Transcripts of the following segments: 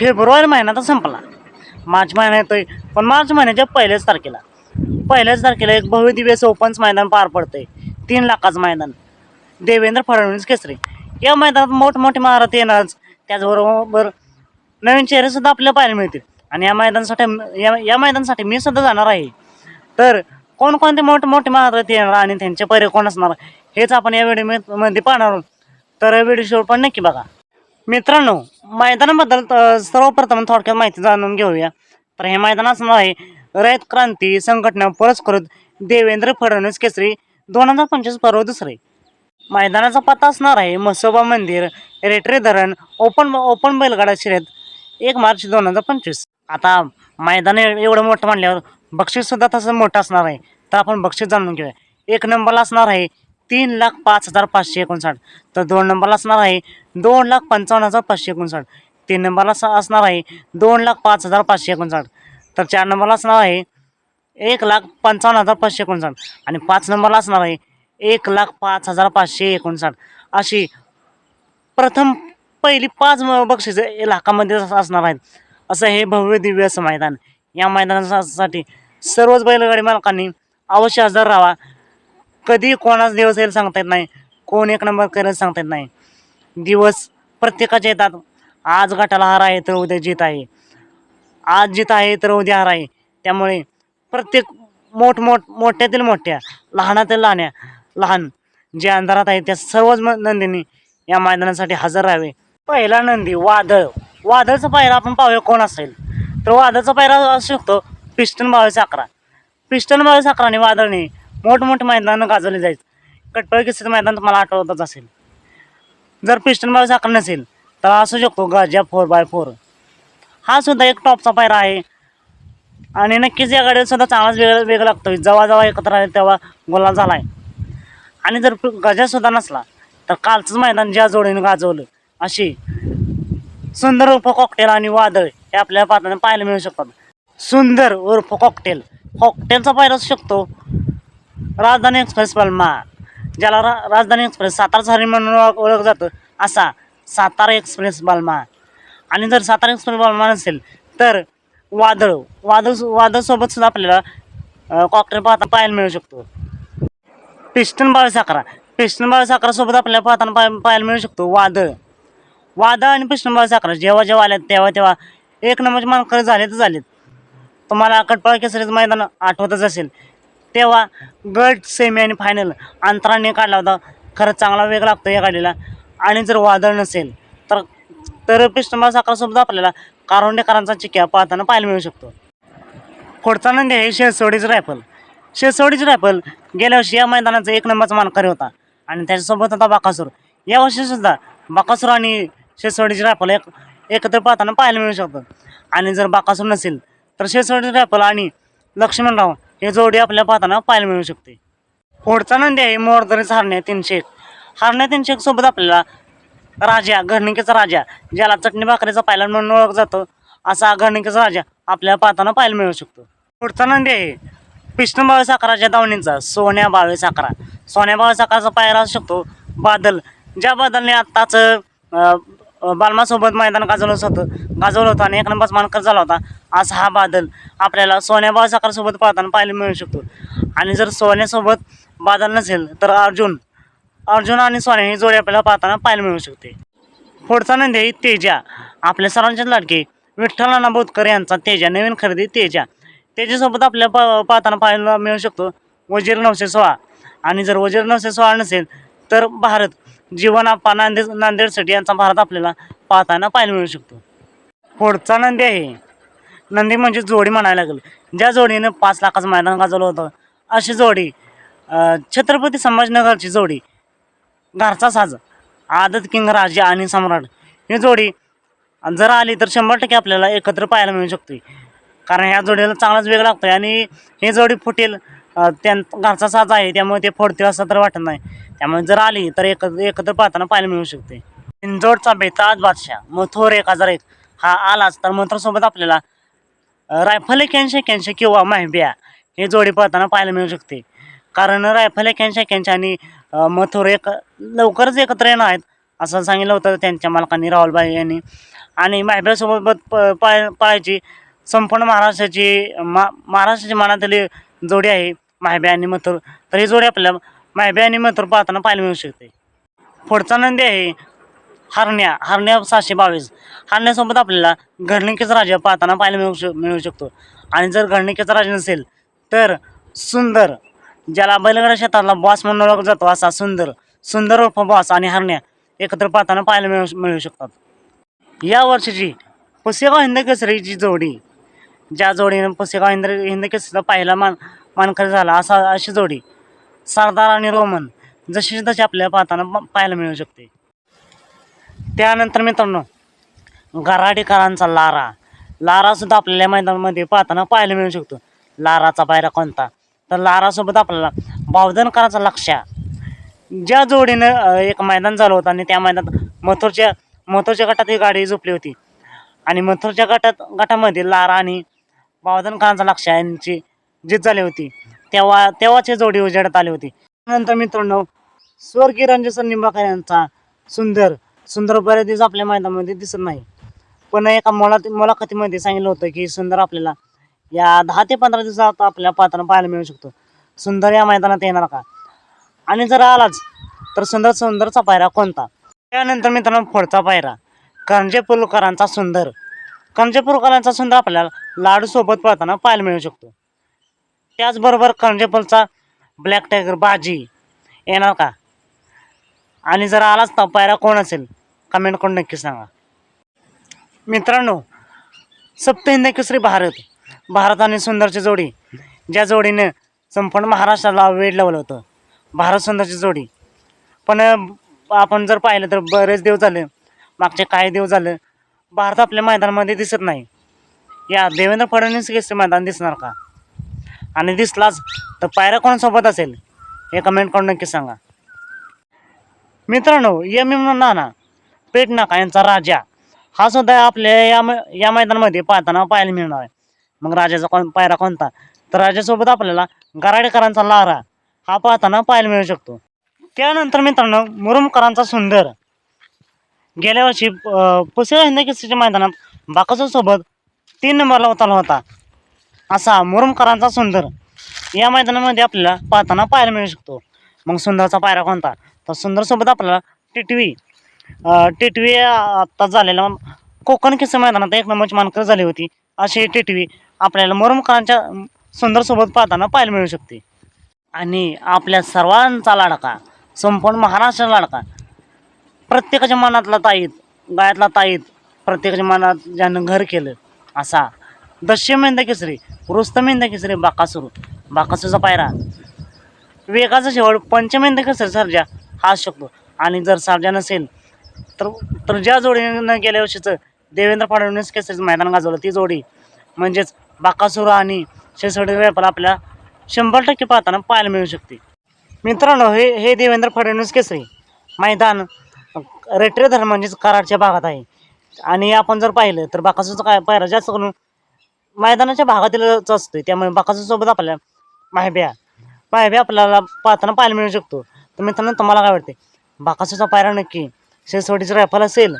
February महिना तर संपला. मार्च महिना येतोय. पण मार्च महिन्याच्या पहिल्याच तारखेला. पहिल्याच तारखेला एक भव्य ओपन्स मैदान पार पडतंय. तीन लाखाचं मैदान. देवेंद्र फडणवीस केसरी. या मैदानात मोठमोठे महारथ येणारच त्याचबरोबर नवीन चेहरेसुद्धा आपल्याला पाहायला मिळतील. आणि या मैदानासाठी या या मैदानासाठी मी सुद्धा जाणार आहे. तर कोणकोणते मोठे मोठे महारथ येणार आणि त्यांचे पर्य कोण असणार हेच आपण या व्हिडिओमध्ये पाहणार आहोत. तर व्हिडिओ शेवट पण नक्की बघा. मित्रांनो मैदानाबद्दल सर्वप्रथम थोडक्यात माहिती जाणून घेऊया. तर हे मैदान असणार आहे रयत क्रांती संघटना पुरस्कृत देवेंद्र फडणवीस केसरी दोन हजार पंचवीस पर्व दुसरे. मैदानाचा पत्ता असणार आहे मसोबा मंदिर रेटरे धरण ओपन ओपन बैलगाडा शर्यत एक मार्च दोन हजार पंचवीस. आता मैदान एव- एवढं मोठं म्हणल्यावर बक्षीससुद्धा तसं मोठं असणार आहे. तर आपण बक्षीस जाणून घेऊया. एक नंबरला असणार आहे तीन लाख पाच हजार पाचशे एकोणसाठ. तर दोन नंबरला असणार आहे दोन लाख पंचावन्न हजार पाचशे एकोणसाठ. तीन नंबरला असणार आहे दोन लाख पाच हजार पाचशे एकोणसाठ. तर चार नंबरला असणार आहे एक लाख पंचावन्न हजार पाचशे एकोणसाठ. आणि पाच नंबरला असणार आहे एक लाख पाच हजार पाचशे एकोणसाठ. अशी प्रथम पहिली पाच बक्षीस लाखामध्ये असणार आहेत. असं हे भव्य दिव्य असं मैदान. या मैदानासाठी सर्वच बैलगाडी मालकांनी अवश्य हजर राहावा. कधी कोणाच दिवस येईल सांगता येत नाही. कोण एक नंबर करेल सांगता येत नाही. दिवस प्रत्येकाचे येतात. आज गटाला हार आहे तर उद्या जीत आहे. आज जीत आहे तर उद्या हार आहे. त्यामुळे प्रत्येक मोठ मोठ मोठ्यातील मोठ्या लहानातील लहान्या लहान जे अंधारात आहे त्या सर्वच म- नंदींनी या मैदानासाठी हजर राहावे. पहिला नंदी वादळ. वादळचा पायरा आपण पाहूया कोण असेल. तर वादळचा पायरा असू शकतो पिस्टन बावीस अकरा. पिस्टन बावीस अकराने वादळने मोठमोठे मैदानं गाजवले जायचं. कटपळ किस्सेचं मैदान तुम्हाला आठवतच असेल. जर पिस्टन बावीस साखर नसेल तर असू शकतो गाजा फोर बाय फोर हा सुद्धा एक टॉपचा पायरा आहे. आणि नक्कीच या गाडीला सुद्धा चांगलाच वेगळा वेगळा लागतो जेव्हा जेव्हा एकत्र आले तेव्हा गोलाल झाला आहे आणि जर गजासुद्धा नसला तर कालचंच मैदान ज्या जोडीने गाजवलं अशी सुंदर उर्फ कॉकटेल आणि वादळ हे आपल्या पात्राने पाहायला मिळू शकतात. सुंदर उर्फ कॉकटेल कॉकटेलचा पायरा असू शकतो राजधानी एक्सप्रेस पलमा ज्याला रा राजधानी एक्सप्रेस सातारा हरी म्हणून ओळख ओळख जातं असा सातारा एक्सप्रेस बालमा. आणि जर सातारा एक्सप्रेस बालमा नसेल तर वादळ वादळ वादळसोबत सुद्धा आपल्याला कॉकटेल पाहता पाहायला मिळू शकतो. पिस्टन बाळसाकरा अकरा पिस्टन बावीस आपल्याला पाहताना पाय पाहायला मिळू शकतो वादळ. वादळ आणि पिस्टन बाळ अकरा जेव्हा जेव्हा आले तेव्हा तेव्हा एक नंबरचे मानकर झाले तर झालेत. तुम्हाला कटपाळ केसरीचं मैदान आठवतच असेल. तेव्हा गट सेमी आणि फायनल अंतराने काढला होता. खरंच चांगला वेग लागतो या गाडीला. आणि जर वादळ नसेल तर तर पिस्टन साखरसुद्धा अकरासोबत आपल्याला कारोंडेकरांचा चिक्या पाहताना पाहायला मिळू शकतो. पुढचा नंदी आहे शेसवडीचं रायफल शेसवडीचं रायफल गेल्या वर्षी या मैदानाचा एक नंबरचा मानकरी होता. आणि त्याच्यासोबत होता बाकासूर. या वर्षीसुद्धा बाकासूर आणि शेसवडीची रायफल एक एकत्र पाहताना पाहायला मिळू शकतं. आणि जर बाकासूर नसेल तर शेसवडीचं रायफल आणि लक्ष्मणराव हे जोडी आपल्याला पाहताना पाहायला मिळू शकते. पुढचा नंदी आहे मोरदरीचा हरण्या तीनशे एक. हरण्या तीनशे एक सोबत आपल्याला राजा घरणिकेचा राजा ज्याला चटणी भाकरीचा पायला म्हणून ओळख जातो असा घरणिकेचा राजा आपल्याला पाहताना पाहायला मिळू शकतो. पुढचा नंदी आहे विष्णू बावे साखराच्या दावणींचा सोन्या बावे साखरा सोन्या बावे साखराचा पायरा असू शकतो बादल. ज्या बादलने आत्ताच बालमासोबत मैदान गाजवलं होतं. गाजवलं होतं आणि एक नंबर मानकर झाला होता. असा हा बादल आपल्याला सोन्या बाळसाकरसोबत पाहताना पाहायला मिळू शकतो. आणि जर सोन्यासोबत बादल नसेल तर अर्जुन अर्जुन आणि सोन्या ही जोडी आपल्याला पाहताना पाहायला मिळू शकते. पुढचा नंदी आहे तेजा. आपल्या सर्वांच्याच लाडके विठ्ठल नाना बोतकर यांचा तेजा नवीन खरेदी तेजा. तेजासोबत आपल्याला पा पाहताना पाहायला मिळू शकतो. वजीर नऊशे सोळा. आणि जर वजीर नऊशे सोळा नसेल तर भारत जीवन आपा नांदेड नांदेडसाठी यांचा भारत आपल्याला पाहताना पाहायला मिळू शकतो. पुढचा नंदी आहे. नंदी म्हणजे जोडी म्हणायला लागेल. ज्या जोडीनं पाच लाखाचं मैदान गाजवलं होतं अशी जोडी छत्रपती संभाजीनगरची जोडी घरचा साज आदत किंग राजा आणि सम्राट ही जोडी जर आली तर शंभर टक्के आपल्याला एकत्र पाहायला मिळू शकते. कारण ह्या जोडीला चांगलाच वेग लागतो आहे आणि ही जोडी फुटेल त्या घरचा साज आहे त्यामुळे ते फोडते असं तर वाटत नाही. त्यामुळे जर आली तर एकत्र एकत्र पाहताना पाहायला मिळू शकते. इंदोरचा बेताज बादशाह मथोर एक हजार एक हा आलाच तर मथुरसोबत आपल्याला रायफल एक्याऐंशी एक्याऐंशी किंवा माहिब्या हे जोडी पाहताना पाहायला मिळू शकते. कारण रायफल एक्याऐंशी एक्याऐंशी आणि मथुर एक लवकरच एकत्र येणार आहेत असं सांगितलं होतं त्यांच्या मालकांनी राहुलबाई यांनी. आणि माहिब्यासोबत प पाय पाहायची संपूर्ण महाराष्ट्राची मा महाराष्ट्राची मनातली जोडी आहे मायबी आणि मथुर. तर ही जोडी आपल्याला मायबी आणि मथुर पाहताना पाहायला मिळू शकते. पुढचा नंदी आहे हरण्या. हरण्या सहाशे बावीस. हरण्यासोबत आपल्याला घरणिकेचा राजा पाहताना पाहायला मिळू श मिळू शकतो. आणि जर घरणिकेचा राजा नसेल तर सुंदर ज्याला बैलगडा शेतातला बॉस म्हणून ओळखला जातो असा सुंदर सुंदर उर्फ बॉस आणि हरण्या एकत्र पाहताना पाहायला मिळू मिळू शकतात. या वर्षीची पुसेगाव हिंद केसरीची जोडी ज्या जोडीनं पुसेगाव इंद्र हिंद केसरीचा पहिला मान मानकर झाला असा अशी जोडी. सरदार आणि रोमन जशी तशी आपल्याला पाहताना प- पाहायला मिळू शकते. त्यानंतर मित्रांनो गराडीकरांचा लारा. लारासुद्धा आपल्याला मैदानामध्ये पाहताना पाहायला मिळू शकतो. लाराचा पायरा कोणता? तर लारासोबत आपल्याला बावधनकरांचा लक्ष्या. ज्या जोडीनं एक मैदान झालं होतं आणि त्या मैदानात मथुरच्या मथुरच्या गटात ही गाडी झोपली होती. आणि मथुरच्या गटात गटामध्ये लारा आणि बावधनकरांचा लक्ष यांची जीत झाली होती. तेव्हा तेव्हाची जोडी उजेडत आली होती. नंतर मित्रांनो स्वर्गीय रणजित निंबाकर यांचा सुंदर सुंदर बऱ्याच दिवस आपल्या मैदानामध्ये दिसत नाही. पण एका मुला मुलाखतीमध्ये सांगितलं होतं की सुंदर आपल्याला या दहा ते पंधरा दिवसात आपल्या पात्रांना पाहायला मिळू शकतो. सुंदर या मैदानात येणार का? आणि जर आलाच तर सुंदर सुंदरचा पायरा कोणता? त्यानंतर मित्रांनो पुढचा पायरा. करंजे पुलकरांचा सुंदर. करंजे पुलकरांचा सुंदर आपल्याला लाडूसोबत पळताना पाहायला मिळू शकतो. त्याचबरोबर करंजेपूलचा ब्लॅक टायगर बाजी येणार का? आणि जर आलाच तर पायरा कोण असेल? कमेंट करून नक्की सांगा. मित्रांनो सप्तहिंद केसरी भारत भारत आणि सुंदरची जोडी ज्या जोडीनं संपूर्ण महाराष्ट्राला वेळ लावलं होतं. भारत सुंदरची जोडी. पण आपण जर पाहिलं तर बरेच दिवस झाले मागचे काही दिवस झालं भारत आपल्या मैदानामध्ये दिसत नाही. या देवेंद्र फडणवीस केसरी मैदान दिसणार का? आणि दिसलाच तर पायऱ्या कोणासोबत असेल? हे कमेंट करून नक्की सांगा. मित्रांनो एम एम नाना पेट नाका यांचा राजा. हा सुद्धा आपल्या या मै या मैदानामध्ये पाहताना पाहायला मिळणार आहे. मग राजाचा कोण पायरा कोणता? तर राजासोबत आपल्याला गराडेकरांचा लारा हा पाहताना पाहायला मिळू शकतो. त्यानंतर मित्रांनो मुरुमकरांचा सुंदर. गेल्या वर्षी अं, पुसेगाव हिंद मैदानात बाकासो सोबत तीन नंबरला उतरला होता. असा मुरुमकरांचा सुंदर. या मैदानामध्ये आपल्याला पाहताना पाहायला मिळू शकतो. मग सुंदरचा पायरा कोणता? तर सुंदरसोबत आपल्याला टिटवी. टिटवी आत्ता झालेला कोकण किस्से मैदानात एक नंबरची मानकर झाली होती. अशी टिटवी आपल्याला मुरुमकरांच्या सुंदरसोबत पाहताना पाहायला मिळू शकते. आणि आपल्या सर्वांचा लाडका संपूर्ण महाराष्ट्र लाडका प्रत्येकाच्या मनातला ताईत गायातला ताईत प्रत्येकाच्या मनात ज्यानं घर केलं असा. दश्यमेंद केसरी रुस्तमेंद केसरी बाकासूर बाकासूरचा पायरा. वेगाचा शेवट पंचमेंद केसरी सर्जा. हा शकतो. आणि जर सर्जा नसेल तर तर ज्या जोडीनं गेल्या वर्षीचं देवेंद्र फडणवीस केसरीचं मैदान गाजवलं ती जोडी म्हणजेच बाकासूर आणि शेसवडी व्यापार आपल्या शंभर टक्के पाहताना पाहायला मिळू शकते. मित्रांनो हे हे देवेंद्र फडणवीस केसरी मैदान रेट्रे धर्मांचीच म्हणजेच कराडच्या भागात आहे. आणि आपण जर पाहिलं तर बाकासूरचं काय पायरा जास्त करून मैदानाच्या भागातीलच असतोय. त्यामुळे बाकासूरसोबत आपल्या माहिब्या माहिब्या आपल्याला पाहताना पाहायला मिळू शकतो. तर मित्रांनो तुम्हाला काय वाटते बाकासूरचा पायरा नक्की शेसवडीचं रायफल असेल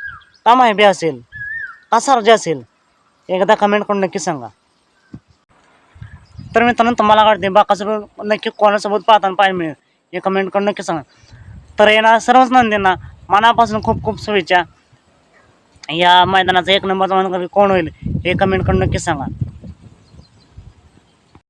का माहिब्या असेल का सारजे असेल? एकदा कमेंट करून नक्की सांगा. तर मित्रांनो तुम्हाला काय वाटते बाकासूर नक्की कोणासोबत पाहताना पाहायला मिळेल? हे कमेंट करून नक्की सांगा. तर येणार सर्वच नंदींना मनापासून खूप खूप शुभेच्छा. या मैदानाचा एक नंबरचा मान कोण होईल हे कमेंट करून नक्की सांगा.